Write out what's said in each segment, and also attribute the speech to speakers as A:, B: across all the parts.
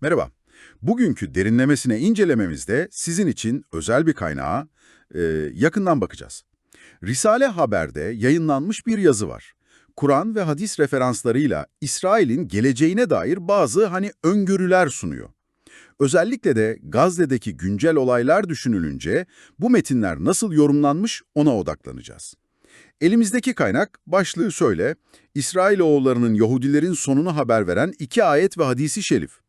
A: Merhaba. Bugünkü derinlemesine incelememizde sizin için özel bir kaynağa e, yakından bakacağız. Risale Haber'de yayınlanmış bir yazı var. Kur'an ve hadis referanslarıyla İsrail'in geleceğine dair bazı hani öngörüler sunuyor. Özellikle de Gazze'deki güncel olaylar düşünülünce bu metinler nasıl yorumlanmış ona odaklanacağız. Elimizdeki kaynak başlığı şöyle, İsrailoğullarının Yahudilerin sonunu haber veren iki ayet ve hadisi şerif.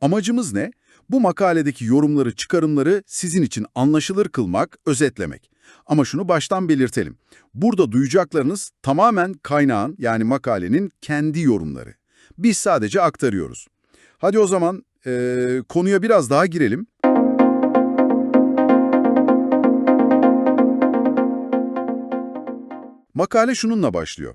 A: Amacımız ne? Bu makaledeki yorumları, çıkarımları sizin için anlaşılır kılmak, özetlemek. Ama şunu baştan belirtelim. Burada duyacaklarınız tamamen kaynağın yani makalenin kendi yorumları. Biz sadece aktarıyoruz. Hadi o zaman eee, konuya biraz daha girelim. Makale şununla başlıyor.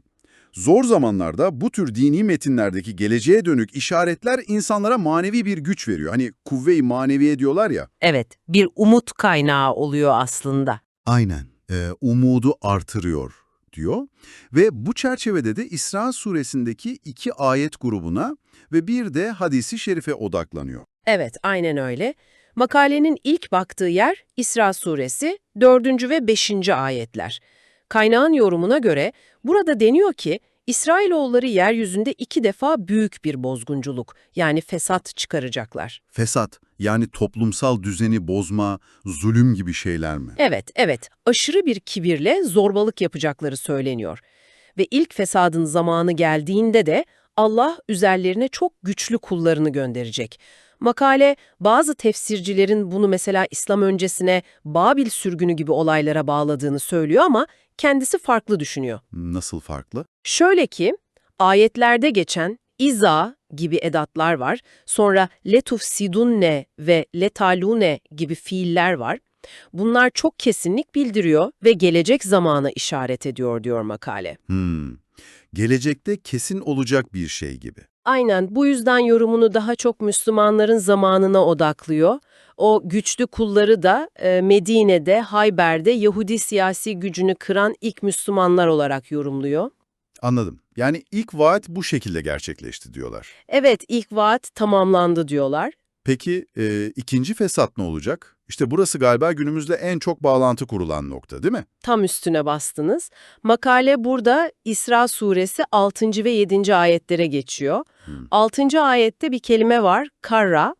A: Zor zamanlarda bu tür dini metinlerdeki geleceğe dönük işaretler insanlara manevi bir güç veriyor. Hani kuvve-i maneviye diyorlar ya.
B: Evet, bir umut kaynağı oluyor aslında.
A: Aynen. Ee, umudu artırıyor diyor. Ve bu çerçevede de İsra suresindeki iki ayet grubuna ve bir de hadisi şerife odaklanıyor.
B: Evet, aynen öyle. Makalenin ilk baktığı yer İsra suresi 4. ve 5. ayetler. Kaynağın yorumuna göre burada deniyor ki İsrailoğulları yeryüzünde iki defa büyük bir bozgunculuk yani fesat çıkaracaklar.
A: Fesat yani toplumsal düzeni bozma, zulüm gibi şeyler mi?
B: Evet, evet. Aşırı bir kibirle zorbalık yapacakları söyleniyor. Ve ilk fesadın zamanı geldiğinde de Allah üzerlerine çok güçlü kullarını gönderecek. Makale, bazı tefsircilerin bunu mesela İslam öncesine Babil sürgünü gibi olaylara bağladığını söylüyor ama kendisi farklı düşünüyor.
A: Nasıl farklı?
B: Şöyle ki, ayetlerde geçen iza gibi edatlar var, sonra letuf sidunne ve letalune gibi fiiller var. Bunlar çok kesinlik bildiriyor ve gelecek zamana işaret ediyor diyor makale.
A: Hmm. Gelecekte kesin olacak bir şey gibi.
B: Aynen bu yüzden yorumunu daha çok Müslümanların zamanına odaklıyor. O güçlü kulları da e, Medine'de, Hayber'de Yahudi siyasi gücünü kıran ilk Müslümanlar olarak yorumluyor.
A: Anladım. Yani ilk vaat bu şekilde gerçekleşti diyorlar.
B: Evet ilk vaat tamamlandı diyorlar.
A: Peki e, ikinci fesat ne olacak? İşte burası galiba günümüzde en çok bağlantı kurulan nokta değil mi?
B: Tam üstüne bastınız. Makale burada İsra suresi 6. ve 7. ayetlere geçiyor.
A: Hmm.
B: 6. ayette bir kelime var, karra.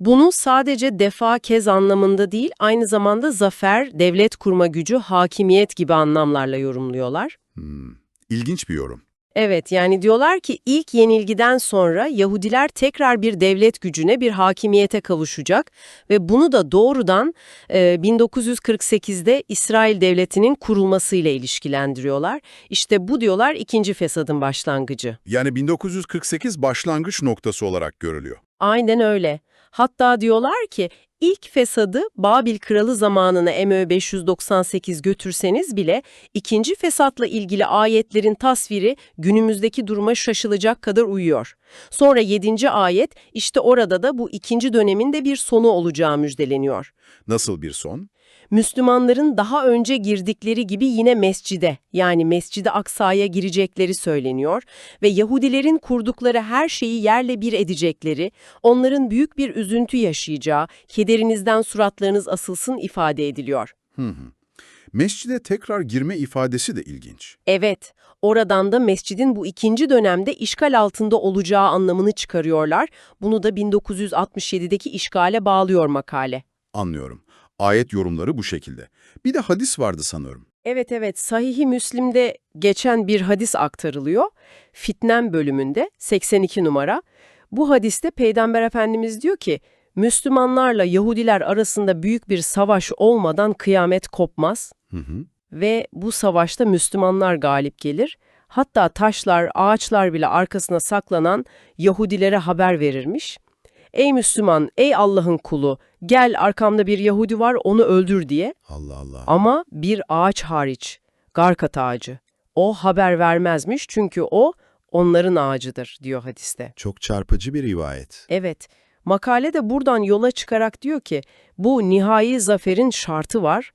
B: Bunu sadece defa kez anlamında değil, aynı zamanda zafer, devlet kurma gücü, hakimiyet gibi anlamlarla yorumluyorlar.
A: Hmm. İlginç bir yorum.
B: Evet, yani diyorlar ki ilk yenilgiden sonra Yahudiler tekrar bir devlet gücüne, bir hakimiyete kavuşacak ve bunu da doğrudan e, 1948'de İsrail Devleti'nin kurulmasıyla ilişkilendiriyorlar. İşte bu diyorlar ikinci fesadın başlangıcı.
A: Yani 1948 başlangıç noktası olarak görülüyor.
B: Aynen öyle. Hatta diyorlar ki ilk fesadı Babil kralı zamanına MÖ 598 götürseniz bile ikinci fesatla ilgili ayetlerin tasviri günümüzdeki duruma şaşılacak kadar uyuyor. Sonra 7. ayet işte orada da bu ikinci dönemin de bir sonu olacağı müjdeleniyor.
A: Nasıl bir son?
B: Müslümanların daha önce girdikleri gibi yine mescide yani Mescid-i Aksa'ya girecekleri söyleniyor ve Yahudilerin kurdukları her şeyi yerle bir edecekleri, onların büyük bir üzüntü yaşayacağı, kederinizden suratlarınız asılsın ifade ediliyor.
A: Hı hı. Mescide tekrar girme ifadesi de ilginç.
B: Evet, oradan da mescidin bu ikinci dönemde işgal altında olacağı anlamını çıkarıyorlar. Bunu da 1967'deki işgale bağlıyor makale.
A: Anlıyorum. Ayet yorumları bu şekilde. Bir de hadis vardı sanıyorum.
B: Evet evet Sahih-i Müslim'de geçen bir hadis aktarılıyor. Fitnem bölümünde 82 numara. Bu hadiste Peygamber Efendimiz diyor ki Müslümanlarla Yahudiler arasında büyük bir savaş olmadan kıyamet kopmaz
A: Hı hı.
B: ve bu savaşta Müslümanlar galip gelir. Hatta taşlar, ağaçlar bile arkasına saklanan Yahudilere haber verirmiş. Ey Müslüman, ey Allah'ın kulu, gel arkamda bir Yahudi var onu öldür diye.
A: Allah Allah.
B: Ama bir ağaç hariç, garkat ağacı. O haber vermezmiş çünkü o onların ağacıdır diyor hadiste.
A: Çok çarpıcı bir rivayet.
B: Evet, makale de buradan yola çıkarak diyor ki bu nihai zaferin şartı var.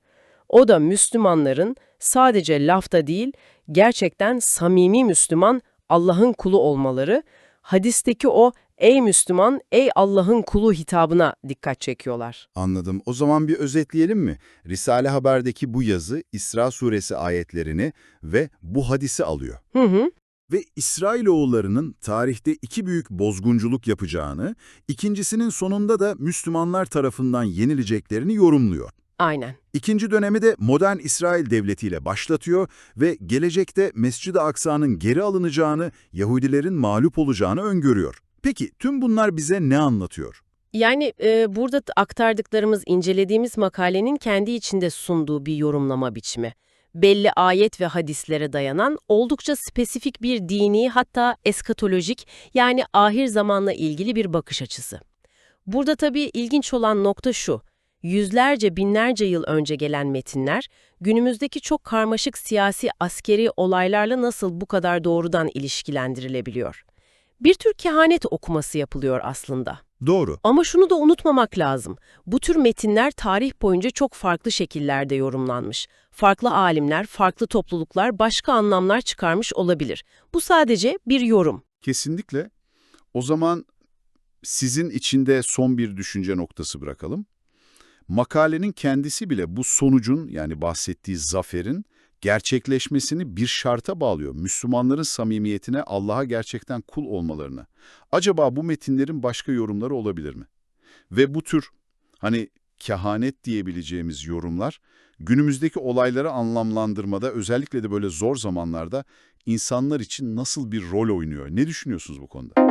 B: O da Müslümanların sadece lafta değil, gerçekten samimi Müslüman Allah'ın kulu olmaları, hadisteki o ''Ey Müslüman, ey Allah'ın kulu'' hitabına dikkat çekiyorlar.
A: Anladım. O zaman bir özetleyelim mi? Risale Haber'deki bu yazı İsra suresi ayetlerini ve bu hadisi alıyor.
B: Hı hı.
A: Ve İsrailoğullarının tarihte iki büyük bozgunculuk yapacağını, ikincisinin sonunda da Müslümanlar tarafından yenileceklerini yorumluyor.
B: Aynen.
A: İkinci dönemi de modern İsrail devletiyle başlatıyor ve gelecekte Mescid-i Aksa'nın geri alınacağını, Yahudilerin mağlup olacağını öngörüyor. Peki tüm bunlar bize ne anlatıyor?
B: Yani e, burada aktardıklarımız, incelediğimiz makalenin kendi içinde sunduğu bir yorumlama biçimi. Belli ayet ve hadislere dayanan oldukça spesifik bir dini hatta eskatolojik yani ahir zamanla ilgili bir bakış açısı. Burada tabii ilginç olan nokta şu. Yüzlerce binlerce yıl önce gelen metinler günümüzdeki çok karmaşık siyasi askeri olaylarla nasıl bu kadar doğrudan ilişkilendirilebiliyor? Bir tür kehanet okuması yapılıyor aslında.
A: Doğru.
B: Ama şunu da unutmamak lazım. Bu tür metinler tarih boyunca çok farklı şekillerde yorumlanmış. Farklı alimler, farklı topluluklar başka anlamlar çıkarmış olabilir. Bu sadece bir yorum.
A: Kesinlikle. O zaman sizin içinde son bir düşünce noktası bırakalım. Makalenin kendisi bile bu sonucun yani bahsettiği zaferin gerçekleşmesini bir şarta bağlıyor. Müslümanların samimiyetine, Allah'a gerçekten kul olmalarını. Acaba bu metinlerin başka yorumları olabilir mi? Ve bu tür hani kehanet diyebileceğimiz yorumlar günümüzdeki olayları anlamlandırmada özellikle de böyle zor zamanlarda insanlar için nasıl bir rol oynuyor? Ne düşünüyorsunuz bu konuda?